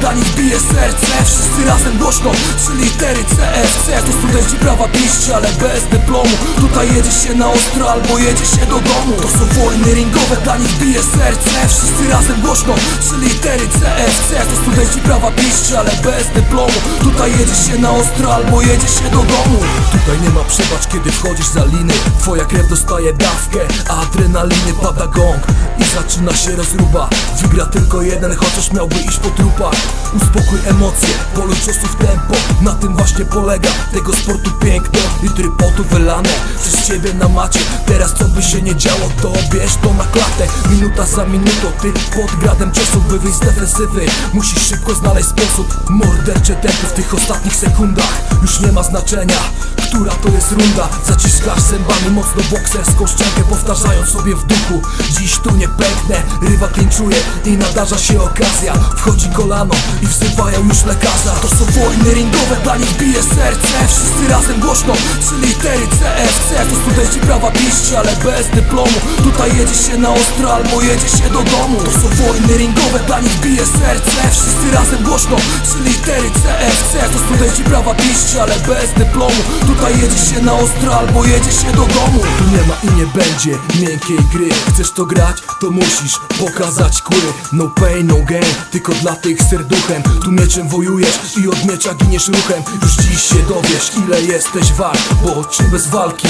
dla nich bije serce. Wszyscy razem głośno, trzy litery CFC To studenci prawa piści, ale bez dyplomu. Tutaj jedzie się na ostro albo jedzie się do domu. To są wojny ringowe, dla nich bije serce. Wszyscy razem głośno, trzy litery CFC To studenci prawa piści, ale bez dyplomu. Tutaj jedzie się na ostro albo jedzie się do domu. Tutaj nie ma przebacz, kiedy wchodzisz za liny. Twoja krew dostaje dawkę, adrenaliny pada gong zaczyna się rozruba. Wygra tylko jeden, chociaż miałby iść po trupach. Uspokój emocje, poluj ciosów tempo. Na tym właśnie polega tego sportu piękno. Litry potu wylane przez ciebie na macie. Teraz co by się nie działo, to bierz to na klatę. Minuta za minutą, ty pod gradem ciosów By wyjść z defensywy, musisz szybko znaleźć sposób. Mordercze tempy w tych ostatnich sekundach. Już nie ma znaczenia, która to jest runda. Zaciskasz zębami mocno bokserską szczękę Powtarzając sobie w duchu. Dziś tu nie pęknę, rywa klinczuje I nadarza się okazja. Wchodzi kolano i wzywają już lekarza. To są wojny ringowe, dla nich bije serce. Wszyscy razem głośno, trzy litery CFC To studenci prawa piści, ale bez dyplomu. Tutaj jedzie się na ostro albo jedzie się do domu. To są wojny ringowe, dla nich bije serce. Wszyscy razem głośno, trzy litery CFC To studenci prawa piści, ale bez dyplomu. Tutaj jedzie się na ostro albo jedzie się do domu. Tu nie ma i nie będzie miękkiej gry. Chcesz to grać, to musisz pokazać kły No pain, no gain, tylko dla tych serduchem. Tu mieczem wojujesz i od miecza giniesz ruchem. Już dziś się dowiesz ile jesteś wart Bo czy bez walki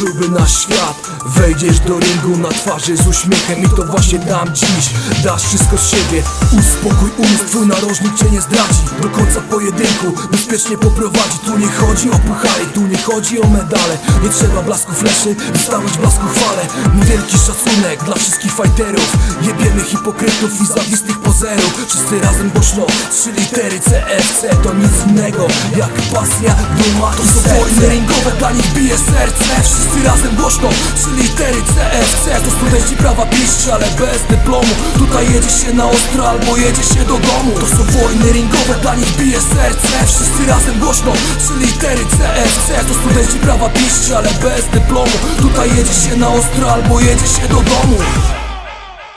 byłby nasz świat? Wejdziesz do ringu na twarzy z uśmiechem I to właśnie dam dziś. Dasz wszystko z siebie Uspokój umysł, twój narożnik cię nie zdradzi. Do końca pojedynku bezpiecznie poprowadzi. Tu nie chodzi o puchary, tu chodzi o medale. Nie trzeba blasku fleszy, wystawić blasku chwale. Wielki szacunek dla wszystkich fighterów Jebiemy hipokrytów i zawistych pozerów. Wszyscy razem głośno, trzy litery CFC To nic innego jak pasja, duma To są wojny ringowe, dla nich bije serce. Wszyscy razem głośno, trzy litery CFC To studenci prawa piści, ale bez dyplomu. Tutaj jedzie się na ostro albo jedzie się do domu. To są wojny ringowe, dla nich bije serce. Wszyscy razem głośno, trzy litery CFC To studenci prawa piści, ale bez dyplomu. Tutaj jedzie się na ostro albo jedzie się do domu